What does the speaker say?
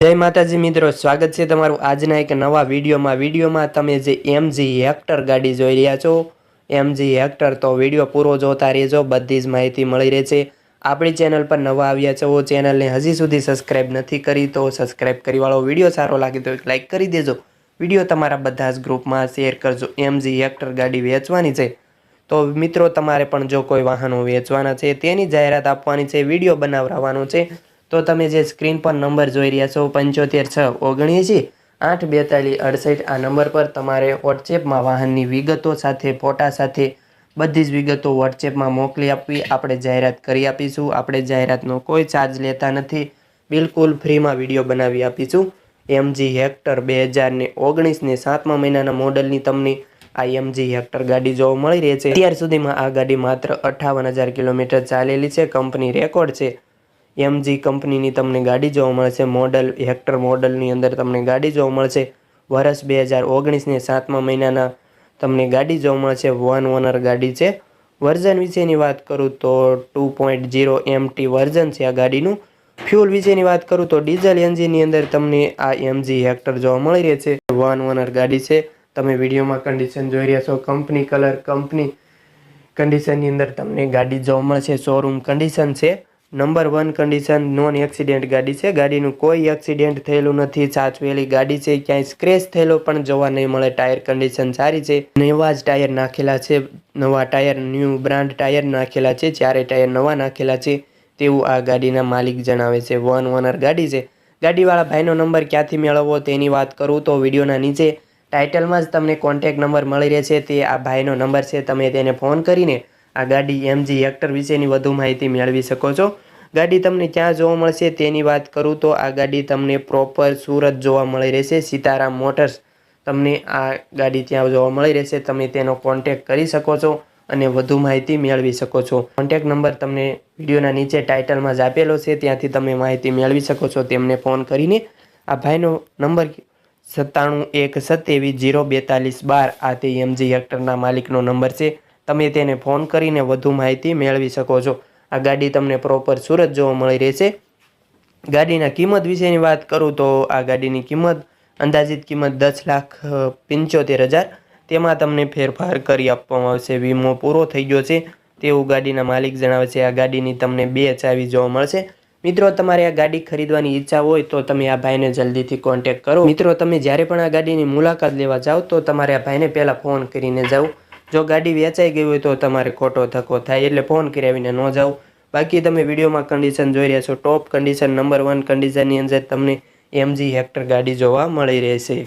જય માતાજી મિત્રો, સ્વાગત છે તમારું આજના એક નવા વિડીયોમાં. વિડીયોમાં તમે જે એમજી હેક્ટર ગાડી જોઈ રહ્યા છો, એમજી હેક્ટર તો વીડિયો પૂરો જોતા રહેજો, બધી જ માહિતી મળી રહેશે. આપણી ચેનલ પર નવા આવ્યા છો, ચેનલને હજી સુધી સબસ્ક્રાઈબ નથી કરી તો સબસ્ક્રાઇબ કરી વાળો. વીડિયો સારો લાગે તો એક લાઇક કરી દેજો. વીડિયો તમારા બધા જ ગ્રુપમાં શેર કરજો. એમજી હેક્ટર ગાડી વેચવાની છે. તો મિત્રો, તમારે પણ જો કોઈ વાહનો વેચવાના છે, તેની જાહેરાત આપવાની છે, વીડિયો બનાવવાનો છે. તો તમે જે સ્ક્રીન પર નંબર જોઈ રહ્યા છો, પંચોતેર છ ઓગણએંસી આઠ બેતાલીસ અડસઠ, આ નંબર પર તમારે વોટ્સએપમાં વાહનની વિગતો સાથે, ફોટા સાથે, બધી જ વિગતો વોટ્સએપમાં મોકલી આપવી. આપણે જાહેરાત કરી આપીશું. આપણે જાહેરાતનો કોઈ ચાર્જ લેતા નથી. બિલકુલ ફ્રીમાં વીડિયો બનાવી આપીશું. એમજી હેક્ટર બે હજારને ઓગણીસને સાતમા મહિનાના મોડલની તમને આ એમજી હેક્ટર ગાડી જોવા મળી રહી છે. અત્યાર સુધીમાં આ ગાડી માત્ર અઠાવન હજાર કિલોમીટર ચાલેલી છે. કંપની રેકોર્ડ છે. એમજી કંપનીની તમને ગાડી જોવા મળશે. મોડલ હેક્ટર મોડલની અંદર તમને ગાડી જોવા મળશે. વર્ષ બે હજાર ઓગણીસને સાતમા મહિનાના તમને ગાડી જોવા મળશે. વન ઓનર ગાડી છે. વર્ઝન વિશેની વાત કરું તો two point zero MT version છે આ ગાડીનું. ફ્યુલ વિશેની વાત કરું તો ડીઝલ એન્જિનની અંદર તમને આ એમજી હેક્ટર જોવા મળી રહે છે. વન ઓનર ગાડી છે. તમે વિડીયોમાં કન્ડિશન જોઈ રહ્યા છો. કંપની કલર કંપની કન્ડિશનની અંદર તમને ગાડી જોવા મળશે. શોરૂમ કન્ડિશન છે. Number one condition non accident ગાડી છે. ગાડીનું કોઈ એક્સિડેન્ટ થયેલું નથી. સાચવેલી ગાડી છે. ક્યાંય સ્ક્રેચ થયેલો પણ જોવા નહીં મળે. ટાયર કન્ડિશન સારી છે. નવા જ ટાયર નાખેલા છે. નવા ટાયર ન્યૂ બ્રાન્ડ ટાયર નાખેલા છે. ચારે ટાયર નવા નાખેલા છે, તેવું આ ગાડીના માલિક જણાવે છે. વન ઓનર ગાડી છે. ગાડીવાળા ભાઈનો નંબર ક્યાંથી મેળવવો તેની વાત કરું તો વિડીયોના નીચે ટાઇટલમાં જ તમને કોન્ટેક નંબર મળી રહેશે. તે આ ભાઈનો નંબર છે. તમે તેને ફોન કરીને આ ગાડી એમજી હેક્ટર વિશેની વધુ માહિતી મેળવી શકો છો. ગાડી તમને ક્યાં જોવા મળશે તેની વાત કરું તો આ ગાડી તમને પ્રોપર સુરત જોવા મળી રહેશે. સીતારામ મોટર્સ તમને આ ગાડી ત્યાં જોવા મળી રહેશે. તમે તેનો કોન્ટેક કરી શકો છો અને વધુ માહિતી મેળવી શકો છો. કોન્ટેક નંબર તમને વિડીયોના નીચે ટાઇટલમાં જ આપેલો છે. ત્યાંથી તમે માહિતી મેળવી શકો છો. તેમને ફોન કરીને આ ભાઈનો નંબર સત્તાણું એક સત્યાવીસ જીરો બેતાલીસ બાર આ તે એમજી હેક્ટરના માલિકનો નંબર છે. તમે તેને ફોન કરીને વધુ માહિતી મેળવી શકો છો. આ ગાડી તમને પ્રોપર સુરત જોવા મળી રહેશે. ગાડીના કિંમત વિશેની વાત કરું તો આ ગાડીની કિંમત, અંદાજિત કિંમત દસ લાખ પંચોતેર હજાર. તેમાં તમને ફેરફાર કરી આપવામાં આવશે. વીમો પૂરો થઈ ગયો છે. તેવું ગાડીના માલિક જણાવે છે, આ ગાડીની તમને બે ચાવી જોવા મળશે. મિત્રો, તમારે આ ગાડી ખરીદવાની ઈચ્છા હોય તો તમે આ ભાઈને જલ્દીથી કોન્ટેક કરો. મિત્રો, તમે જ્યારે પણ આ ગાડીની મુલાકાત લેવા જાઓ તો તમારે આ ભાઈને પહેલાં ફોન કરીને જાઓ. જો ગાડી વેચાઈ ગઈ હોય તો તમારે ખોટો ધક્કો થાય એટલે ફોન કરાવીને ન જાઓ. બાકી તમે વિડીયોમાં કન્ડિશન જોઈ રહ્યા છો. ટોપ કન્ડિશન નંબર વન કન્ડિશનની અંદર તમને એમજી હેક્ટર ગાડી જોવા મળી રહેશે.